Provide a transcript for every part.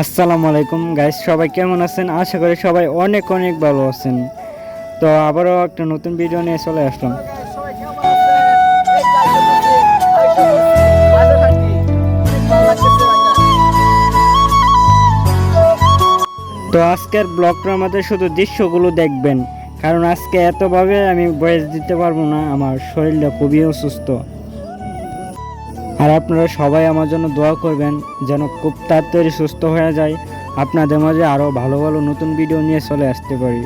আসসালামু আলাইকুম গাইস সবাই কেমন আছেন? আশা করি সবাই অনেক অনেক ভালো আছেন। তো আবারও একটা নতুন ভিডিও নিয়ে চলে আসলাম। তো আজকের ব্লগটার আমাদের শুধু দৃশ্যগুলো দেখবেন, কারণ আজকে এতভাবে আমি বয়স দিতে পারব না, আমার শরীরটা খুবই অসুস্থ। আর আপনারা সবাই আমার জন্য দোয়া করবেন যেন খুব তাড়াতাড়ি সুস্থ হয়ে যায়। আপনাদের মাঝে আরও ভালো ভালো নতুন ভিডিও নিয়ে চলে আসতে পারি।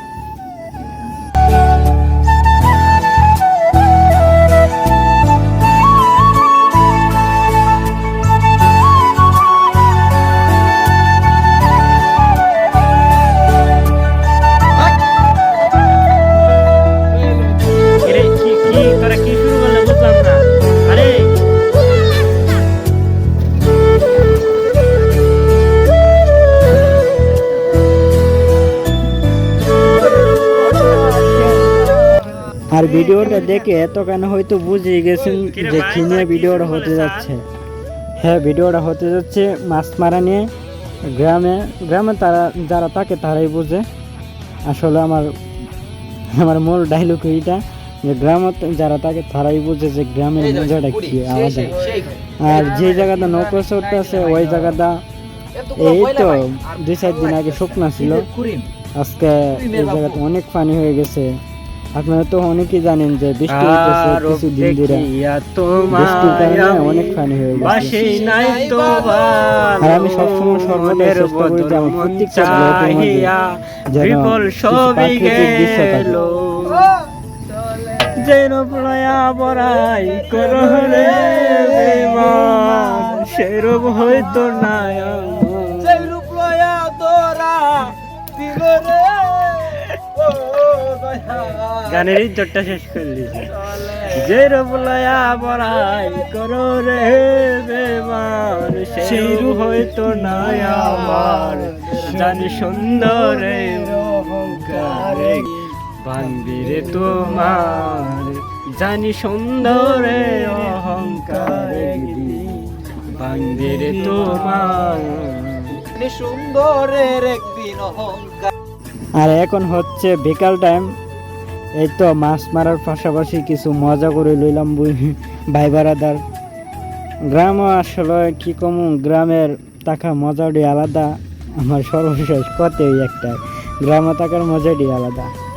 আর ভিডিওটা দেখে এত কেন হয়তো বুঝে গেছেন যে কি নিয়ে ভিডিওটা হতে যাচ্ছে। হ্যাঁ ভিডিওটা হতে যাচ্ছে মাছ মারা নিয়ে। গ্রামে গ্রামে তারা যারা থাকে তারাই বুঝে। আসলে আমার আমার মূল ডায়লগ এইটা যে গ্রামে যারা থাকে তারাই বুঝে যে গ্রামের মজাটা কি আলাদা। আর যে জায়গাটা নৌকা চড়তে আছে ওই জায়গাটা এই তো দুই চার দিন আগে শুকনা ছিল। আজকে এই জায়গাতে অনেক পানি হয়ে গেছে। আপনারা তো অনেকেই জানেন যে বৃষ্টি হইতেছে কিছুদিন ধরে। বৃষ্টির কারণে অনেক পানি হয়ে গেছে। তো আর আমি সবসময় সর্বদা চেষ্টা করি যে আমার প্রত্যেকটা ব্লগের মধ্যে যেন প্রাকৃতিক দৃশ্য থাকে। প্রলয়া বরাই করহরে বেমান সেরব হয়তো গানের ইজ্জতটা শেষ করে দিয়েছে। যে রবলয়া বড়াই করো রে বেমান সেই হয়তো নাই আমার। জানি সুন্দরে অহংকারে বান্দিরে তোমার। জানি সুন্দরে অহংকারে বান্দিরে তোমার। কি সুন্দরের একদিন অহংকার। আর এখন হচ্ছে বিকাল টাইম এই তো, মাছ মারার পাশাপাশি কিছু মজা করে লইলাম ভাই বারাদার। গ্রাম আসলে কি কম, গ্রামের টাকা মজাটি আলাদা, আমার সর্বশেষ কতই একটা। গ্রামে থাকার মজাটি আলাদা।